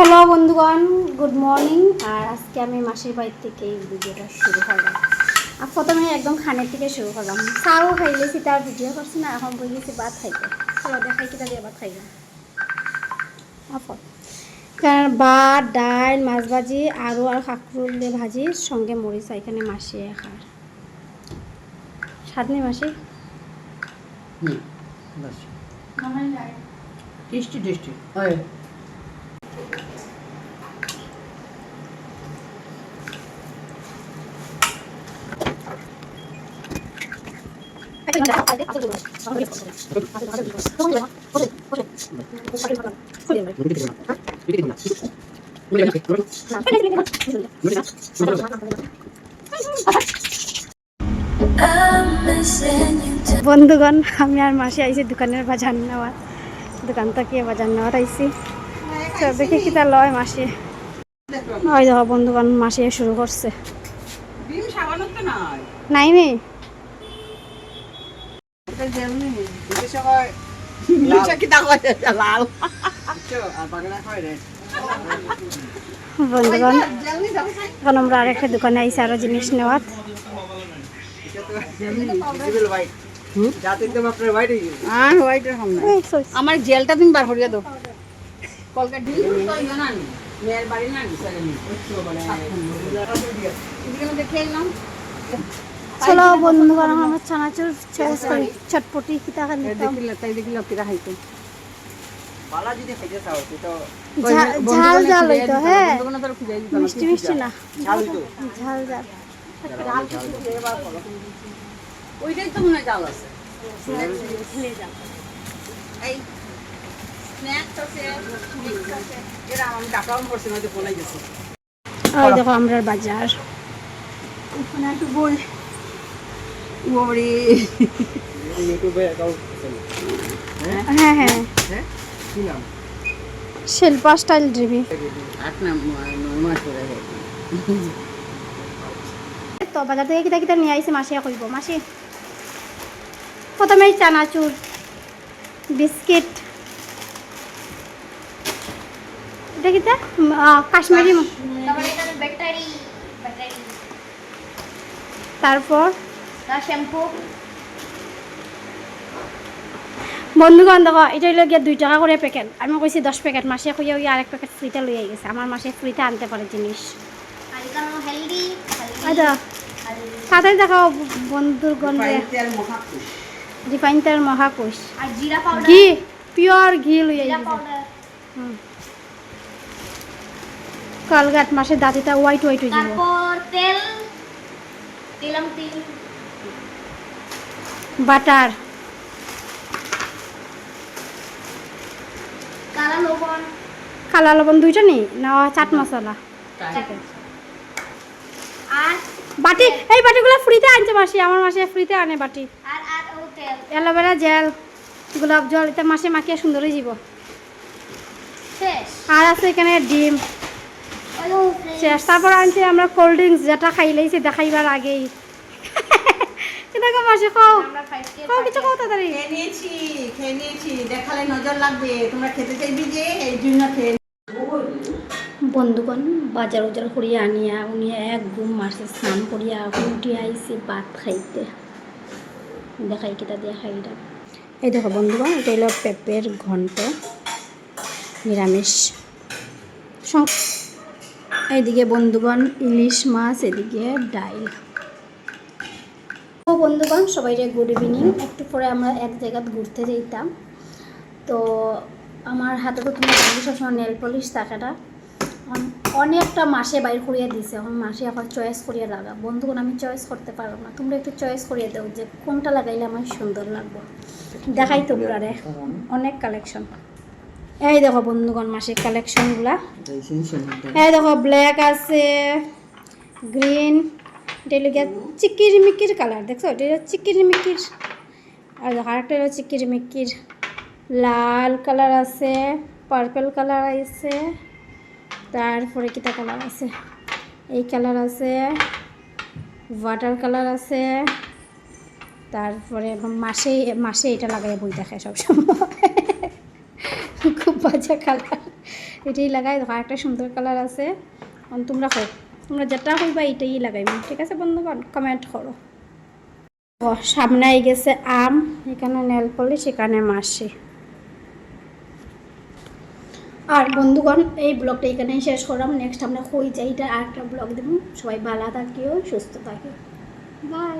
Hello বন্ধুগণ good morning. আর আজকে আমি মাসির বাড়ির থেকে এই ভিডিওটা শুরু করলাম। আর প্রথমে একদম খানের থেকে শুরু করলাম। চাও খাইলেছি তার ভিডিও করছি না এখন বই গেছি ভাত খাইতে চলো দেখাই কিটা দিয়ে ভাত খাইলাম কারণ ভাত ডাল মাছ ভাজি আরও আর কাঁকরুল দিয়ে ভাজি সঙ্গে মরিচা এখানে মাসি খার স্বাদ নেই মাসি? Tasty tasty. হয়। বন্ধুগণ আমি আর মাসি আইছি দোকানের বাজার নেওয়ার। দোকান থেকে বাজার নেওয়ার আইছি। তো দেখি কিতা লয় মাসি। ওই দেখো বন্ধুগণ মাসি শুরু করছে। তো নাই। নাই নেই বিদেশে কয় লাল কি দা কয় লাল আচ্ছা আর বাগনা কয় রে বন্ধুগণ এখন আমরা আরেকটা দোকানে আইছি আরও জিনিস নেওয়ার। হয়ে আমার জেলটা তুমি বার করিয়া দাও। কলকাতা চলো বন্ধুগণ এখন আমরা চানাচুর চটপটি কিতা খান দেখিলে তাই দেখিলে কিরা খাইতো। বালা যদি খাইতে চাও তো ঝাল ঝাল হইতো হ্যাঁ। মিষ্টি মিষ্টি না। ঝাল ঝাল ঝাল ওইটাই তো মনে আছে। এই স্ন্যাক্স আছে মিক্স আছে এরা আমি ডাকাও করছি নয়তো বলাই গেছে। ওই দেখো আমরা বাজার। ওখানে একটু বই ওরে ইউটিউবে অ্যাকাউন্ট হ্যাঁ হ্যাঁ। হ্যাঁ? কি নাম? শিল্পা স্টাইল ড্রিভি আট না নয় মাস করে তো বাজার থেকে কিতা কিতা নিয়ে মাসিয়া কইব মাসি? প্রথমে চানাচুর বিস্কিট। এটা কিতা? কাশ্মীরি ম- তারপর বন্ধুগণ দেখো এটা হইল গিয়ে দুই টাকা করে প্যাকেট আমি কইছি দশ প্যাকেট মাসে কইয়া ওই আরেক প্যাকেট ফ্রিতে লইয়া গেছে। আমার মাসে ফ্রিতে আনতে পারে জিনিস। সাথে দেখো বন্ধুগণ রিফাইন তেল মহাকুশ আর জিরা পাউডার ঘি পিওর ঘি লইয়া জিরা গেছে। কালগাট মাসে দাঁতিটা হোয়াইট হোয়াইট হয়ে যাব। তারপর তেল দিলাম তিল। বাটার। কালা লবণ। কালা লবণ দুইটা নি না। চাট মশলা আর? বাটি এই বাটিগুলো ফ্রিতে আনছে মাসি আমার মাসে ফ্রিতে আনে বাটি। আর আর ও তেল। অ্যালোভেরা জেল গোলাপ জল এটা মাসে মাখিয়ে সুন্দর যাব শেষ আর আছে এখানে ডিম। তারপর আনছি আমরা কোল্ড ড্রিঙ্কস যেটা খাইলেইছি দেখাইবার আগেই। কিন্তু মাসে খাও। খাও কিছু খাও তাড়াতাড়ি। খেয়ে নিয়েছি খেয়ে নিয়েছি। দেখালে নজর লাগবে। তোমরা খেতে চাইবি যে এই জন্য খেয়ে বন্ধুগণ বাজার উজার করিয়া আনিয়া উনি এক ঘুম মারছে স্নান করিয়া উঠি আইসি ভাত খাইতে। দেখাই কিতা দিয়া খাইটা এই দেখো বন্ধুগণ এটা হলো পেঁপের ঘন্ট নিরামিষ। এইদিকে বন্ধুগণ ইলিশ মাছ এদিকে ডাইল। তো বন্ধুগণ সবাইকে গুড ইভিনিং একটু পরে আমরা এক জায়গায় ঘুরতে যেতাম তো আমার হাতে তো তুমি জানো সবসময় নেল পলিশ থাকাটা অনেকটা মাসে বাইর করিয়া দিছে। এখন মাসে এখন চয়েস করিয়া লাগা। বন্ধুগণ আমি চয়েস করতে পারব না। তোমরা একটু চয়েস করিয়ে দাও যে কোনটা লাগাইলে আমার সুন্দর লাগবে। দেখাই তোমরা রে। অনেক কালেকশন এই দেখো বন্ধুগণ মাসের কালেকশনগুলা এই দেখো ব্ল্যাক আছে গ্রিন এটা হলো গিয়া চিকির কালার, দেখছ? এটা হলো চিকির মিকির আর আরেকটা হলো চিকির লাল কালার আছে, পার্পল কালার আছে, তারপরে কিতা কালার আছে? এই কালার আছে, ওয়াটার কালার আছে, তারপরে মাসে মাসে এটা লাগাই বই দেখে সবসময় খুব বাজে কালার। এটাই লাগাই একটা সুন্দর কালার আছে। তোমরা কো তোমরা যেটা হইবা এটাই লাগাইবো। ঠিক আছে বন্ধুগণ? কমেন্ট করো। সামনে গেছে আম, এখানে নেল পলিশ, এখানে মাসি। আর বন্ধুগণ, এই ব্লগটা এখানেই শেষ করলাম। নেক্সট আমরা হয়ে যাই, এটা আরেকটা ব্লগ দেবো। সবাই ভালো থাকিও, সুস্থ থাকিও। বাই